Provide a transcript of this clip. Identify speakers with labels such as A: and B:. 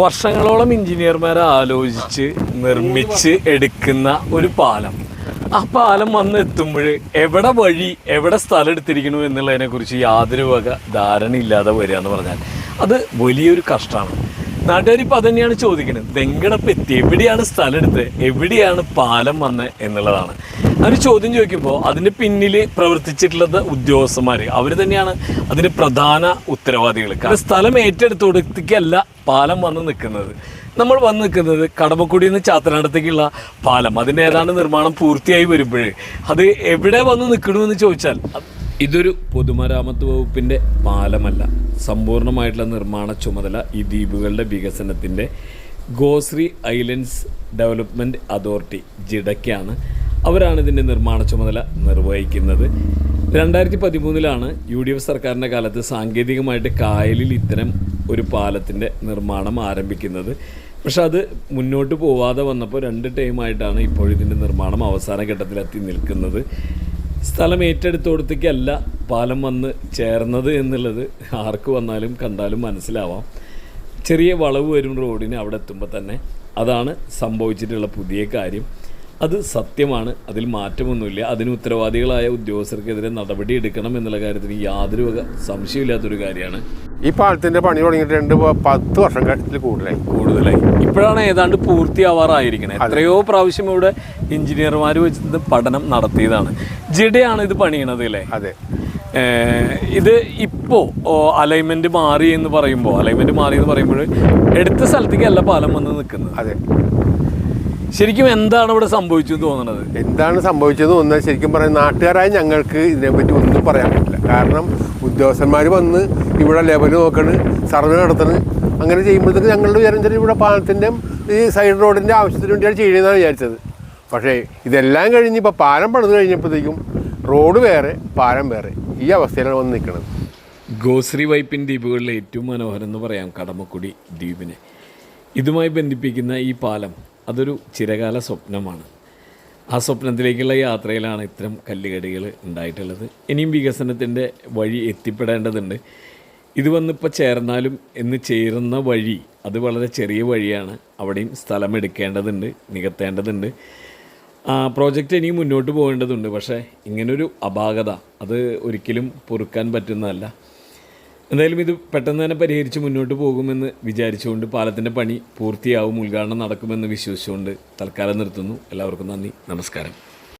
A: വർഷങ്ങളോളം എഞ്ചിനീയർമാർ ആലോചിച്ച് നിർമ്മിച്ച് എടുക്കുന്ന ഒരു പാലം. ആ പാലം വന്ന് എത്തുമ്പോൾ എവിടെ വഴി എവിടെ സ്ഥലം എടുത്തിരിക്കുന്നു എന്നുള്ളതിനെ കുറിച്ച് യാതൊരു വക ധാരണയില്ലാതെ വരിക എന്ന് പറഞ്ഞാൽ അത് വലിയൊരു കഷ്ടമാണ്. നാട്ടുകാർ ഇപ്പം അത് തന്നെയാണ് ചോദിക്കുന്നത്. വെങ്കടപ്പ് എത്തി എവിടെയാണ് സ്ഥലം എടുത്ത് എവിടെയാണ് പാലം വന്നത് എന്നുള്ളതാണ്. അവർ ചോദ്യം ചോദിക്കുമ്പോൾ അതിന് പിന്നിൽ പ്രവർത്തിച്ചിട്ടുള്ളത് ഉദ്യോഗസ്ഥന്മാർ അവർ തന്നെയാണ് അതിന് പ്രധാന ഉത്തരവാദികൾ കാരണം സ്ഥലം ഏറ്റെടുത്ത് കൊടുത്തേക്കല്ല പാലം വന്ന് നിൽക്കുന്നത്. നമ്മൾ വന്ന് നിൽക്കുന്നത് കടമക്കുടിയിൽ നിന്ന് ചാത്തനാടത്തേക്കുള്ള പാലം. അതിന്റെ ഏതാണ്ട് നിർമ്മാണം പൂർത്തിയായി വരുമ്പോഴേ. അത് എവിടെ വന്ന് നിൽക്കണമെന്ന് ചോദിച്ചാൽ ഇതൊരു പൊതുമരാമത്ത് വകുപ്പിന്റെ പാലമല്ല. സമ്പൂർണമായിട്ടുള്ള നിർമ്മാണ ചുമതല ഈ ദ്വീപുകളുടെ വികസനത്തിന്റെ ഗോശ്രീ ഐലൻഡ്സ് ഡെവലപ്മെന്റ് അതോറിറ്റി ജിഡയ്ക്കാണ്. അവരാണ് ഇതിന്റെ നിർമ്മാണ ചുമതല നിർവഹിക്കുന്നത്. രണ്ടായിരത്തി പതിമൂന്നിലാണ് യു ഡി എഫ് സർക്കാരിന്റെ കാലത്ത് സാങ്കേതികമായിട്ട് കായലിൽ ഇത്തരം ഒരു പാലത്തിന്റെ നിർമ്മാണം ആരംഭിക്കുന്നത്. പക്ഷെ അത് മുന്നോട്ട് പോവാതെ വന്നപ്പോൾ രണ്ട് ടൈമായിട്ടാണ് ഇപ്പോൾ ഇതിന്റെ നിർമ്മാണം അവസാന ഘട്ടത്തിലെത്തി നിൽക്കുന്നത്. സ്ഥലം ഏറ്റെടുത്തോടത്തേക്കല്ല പാലം വന്ന് ചേർന്നത് എന്നുള്ളത് ആർക്ക് വന്നാലും കണ്ടാലും മനസ്സിലാവാം. ചെറിയ വളവ് വരും റോഡിന് അവിടെ എത്തുമ്പോൾ തന്നെ. അതാണ് സംഭവിച്ചിട്ടുള്ള പുതിയ കാര്യം. അത് സത്യമാണ്. അതിൽ മാറ്റമൊന്നുമില്ല. അതിന് ഉത്തരവാദികളായ ഉദ്യോഗസ്ഥർക്കെതിരെ നടപടി എടുക്കണം എന്നുള്ള കാര്യത്തിന് യാതൊരു സംശയമില്ലാത്തൊരു കാര്യമാണ്.
B: ഈ പാലത്തിന്റെ പണി തുടങ്ങിയിട്ട് രണ്ട് വർഷം പത്ത് വർഷത്തിൽ കൂടുതലായി.
A: കൂടുതലായി. ഇപ്പോഴാണ് ഏതാണ്ട് പൂർത്തിയാവാറായിരിക്കുന്നത് എത്രയോ പ്രാവശ്യം ഇവിടെ എഞ്ചിനീയർമാർ വെച്ച് പഠനം നടത്തിയതാണ്. ജിഡയാണ് ഇത് പണിയണത് അല്ലേ?
B: അതെ.
A: ഇത് ഇപ്പോൾ അലൈൻമെന്റ് മാറി എന്ന് പറയുമ്പോൾ അലൈൻമെന്റ് മാറി എന്ന് പറയുമ്പോൾ എടുത്ത സ്ഥലത്തേക്ക് അല്ല പാലം വന്ന് നിൽക്കുന്നത്.
B: അതെ.
A: ശരിക്കും എന്താണ് ഇവിടെ സംഭവിച്ചു എന്ന് തോന്നുന്നത്?
B: എന്താണ് സംഭവിച്ചതെന്ന് തോന്നുന്നത്? ശരിക്കും പറയാൻ നാട്ടുകാരായ ഞങ്ങൾക്ക് ഇതിനെപ്പറ്റി ഒന്നും പറയാൻ പറ്റില്ല. കാരണം ഉദ്യോഗസ്ഥന്മാർ വന്ന് ഇവിടെ ലെവൽ നോക്കണ് സർവേ നടത്തണ്. അങ്ങനെ ചെയ്യുമ്പോഴത്തേക്ക് ഞങ്ങളുടെ വിചാരം ഇവിടെ പാലത്തിന്റെ ഈ സൈഡ് റോഡിന്റെ ആവശ്യത്തിന് വേണ്ടിയാണ് ചെയ്യുന്നതാണ് വിചാരിച്ചത്. പക്ഷേ ഇതെല്ലാം കഴിഞ്ഞ് ഇപ്പോൾ പാലം പണിത് കഴിഞ്ഞപ്പോഴത്തേക്കും റോഡ് വേറെ പാലം വേറെ. ഈ അവസ്ഥയിലാണ് വന്ന് നിൽക്കുന്നത്
A: ഗോശ്രീ വൈപ്പിൻ ദ്വീപുകളിലെ ഏറ്റവും മനോഹരം എന്ന് പറയാം കടമക്കുടി ദ്വീപിനെ. ഇതുമായി ബന്ധിപ്പിക്കുന്ന ഈ പാലം അതൊരു ചിരകാല സ്വപ്നമാണ്. ആ സ്വപ്നത്തിലേക്കുള്ള യാത്രയിലാണ് ഇത്തരം കല്ലുകടികൾ ഉണ്ടായിട്ടുള്ളത്. ഇനിയും വികസനത്തിന്റെ വഴി എത്തിപ്പെടേണ്ടതുണ്ട്. ഇത് വന്നിപ്പോൾ ചേർന്നാലും എന്ന് ചേരുന്ന വഴി അത് വളരെ ചെറിയ വഴിയാണ്. അവിടെയും സ്ഥലം എടുക്കേണ്ടതുണ്ട് നികത്തേണ്ടതുണ്ട്. ആ പ്രോജക്റ്റ് ഇനിയും മുന്നോട്ട് പോകേണ്ടതുണ്ട്. പക്ഷേ ഇങ്ങനൊരു അപാകത. അത് ഒരിക്കലും പൊറുക്കാൻ പറ്റുന്നതല്ല. എന്തായാലും ഇത് പെട്ടെന്ന് തന്നെ പരിഹരിച്ച് മുന്നോട്ട് പോകുമെന്ന് വിചാരിച്ചുകൊണ്ട് പാലത്തിന്റെ പണി പൂർത്തിയാവും ഉദ്ഘാടനം നടക്കുമെന്ന് വിശ്വസിച്ചുകൊണ്ട് തൽക്കാലം നിർത്തുന്നു. എല്ലാവർക്കും നന്ദി നമസ്കാരം.